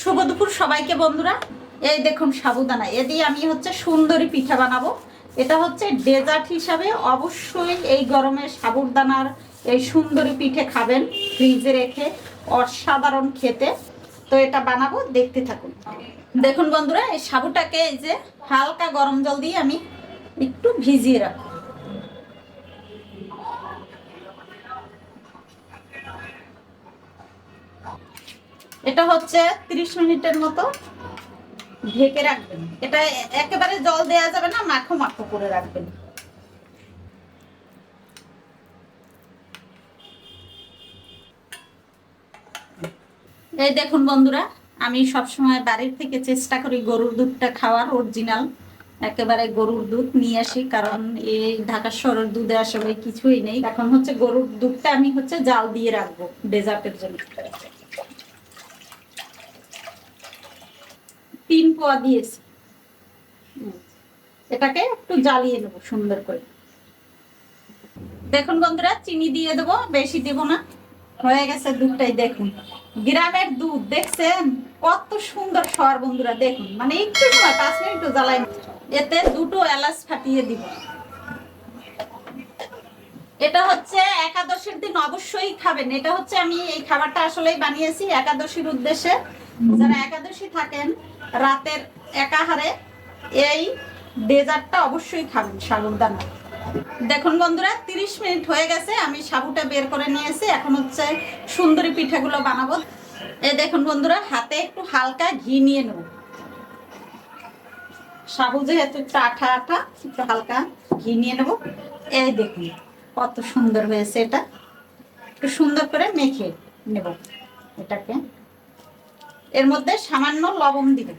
শুভ দুপুর সবাইকে, বন্ধুরা। এই দেখুন সাবুদানা। এ দিয়ে আমি হচ্ছে সুন্দরী পিঠা বানাবো। এটা হচ্ছে ডেজার্ট হিসাবে অবশ্যই এই গরমে সাবুদানার এই সুন্দরী পিঠে খাবেন। ফ্রিজে রেখে অসাধারণ খেতে। তো এটা বানাবো, দেখতে থাকুন। দেখুন বন্ধুরা, এই সাবুটাকে এই যে হালকা গরম জল দিয়ে আমি একটু ভিজিয়ে রাখব। এটা হচ্ছে 30 মিনিটের মতো ঢেকে রাখবেন। এটা একেবারে জল দেওয়া যাবে না, মাখো মাখো করে রাখবেন। এই দেখুন বন্ধুরা, আমি সবসময় বাড়ির থেকে চেষ্টা করি গরুর দুধটা খাওয়ার অরিজিনাল একেবারে গরুর দুধ নিয়ে আসি, কারণ এই ঢাকা শহরের দুধে আসলে কিছুই নেই। এখন হচ্ছে গরুর দুধটা আমি হচ্ছে জাল দিয়ে রাখব ডেজার্টের জন্য। তিন পোয়া দিয়েছি। এটাকে একটু জ্বালিয়ে নেব, সুন্দর করে। দেখুন বন্ধুরা, চিনি দিয়ে দেবো, বেশি দেবো না। হয়ে গেছে দুধটাই, দেখুন। গ্রামের দুধ, দেখছেন? কত সুন্দর সর বন্ধুরা, দেখুন। মানে একটু সময় পাঁচ মিনিট জ্বালাই এতে দুটো এলাচ ফাটিয়ে দিব। এটা হচ্ছে একাদশীর দিন অবশ্যই খাবেন। এটা হচ্ছে আমি এই খাবারটা আসলেই বানিয়েছি একাদশীর উদ্দেশ্যে। যারা একাদশী থাকেন, রাতের একাহারে এই ডেজার্টটা অবশ্যই খাবেন সাবুদানা দেখুন বন্ধুরা 30 মিনিট হয়ে গেছে, আমি সাবুটা বের করে নিয়েছি। এখন হচ্ছে সুন্দরী পিঠাগুলো বানাবো। এই দেখুন বন্ধুরা, হাতে একটু হালকা ঘি নিয়ে নেব। সাবু যেহেতু একটু আঠা আঠা, একটু হালকা ঘি নিয়ে নেব। এই দেখুন। কত সুন্দর হয়েছে এটা। একটু সুন্দর করে মেখে নেব এটাকে। এর মধ্যে সামান্য লবণ দিবেন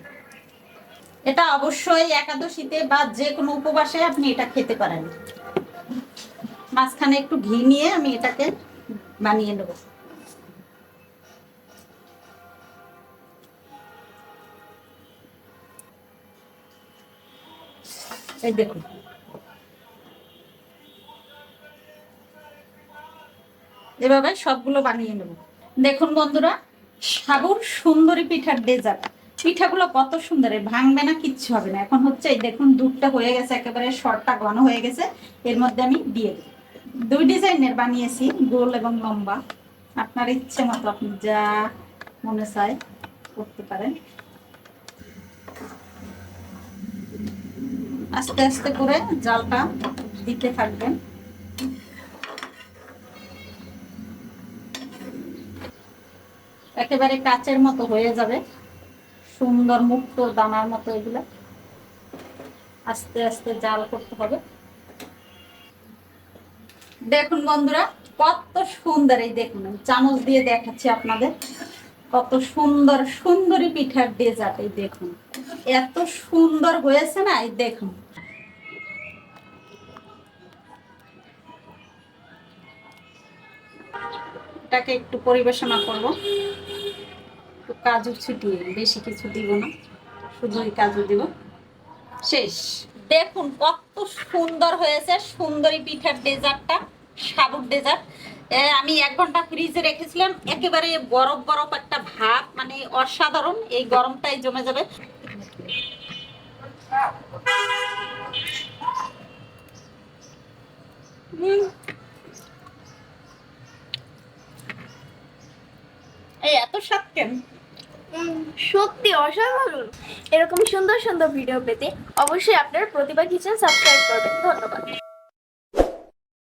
এটা অবশ্যই একাদশীতে বা যে কোনো উপবাসে আপনি এটা খেতে পারেন। মাঝখানে একটু ঘি নিয়ে আমি এটাকে বানিয়ে নেব। এই দেখুন। এভাবে সবগুলো বানিয়ে নেব। দেখুন বন্ধুরা সাবুর সুন্দরী পিঠার ডেজার্ট পিঠাগুলো কত সুন্দর ভাঙবে না, কিচ্ছু হবে না। এখন হচ্ছে, এই দেখুন, দুধটা হয়ে গেছে, একেবারে শর্টটা ঘন হয়ে গেছে। এর মধ্যে আমি দিয়ে দেব। দুই ডিজাইনের বানিয়েছি, গোল এবং লম্বা। আপনার ইচ্ছে মতো আপনি যা মনে চায় করতে পারেন। আস্তে আস্তে করে জালটা দিতে থাকবেন। একেবারে কাচের মতো হয়ে যাবে। সুন্দর মুক্ত দানার মতো এগুলো। আস্তে আস্তে জাল করতে হবে। দেখুন বন্ধুরা, কত সুন্দর এই দেখুন চামচ দিয়ে দেখাচ্ছি আপনাদের। কত সুন্দর সুন্দরী পিঠার ডেজার্ট এই দেখুন। এত সুন্দর হয়েছে না, এই দেখুন। এটাকে একটু পরিবেশনা করব। একটু কাজু ছিটিয়ে বেশি কিছু দিব না শুধু ওই কাজু দিব। শেষ। দেখুন কত সুন্দর হয়েছে, সুন্দরী পিঠার ডেজার্টটা, সাবুর ডেজার্ট। আমি এক ঘণ্টা ফ্রিজে রেখেছিলাম, একেবারে বরফ বরফ একটা ভাব মানে অসাধারণ, এই গরমটাই জমে যাবে। এই এত স্বাদ কেন? সত্যি অসাধারণ এরকম সুন্দর সুন্দর ভিডিও পেতে অবশ্যই আপনার প্রতিভা কিচেন সাবস্ক্রাইব করবেন। ধন্যবাদ।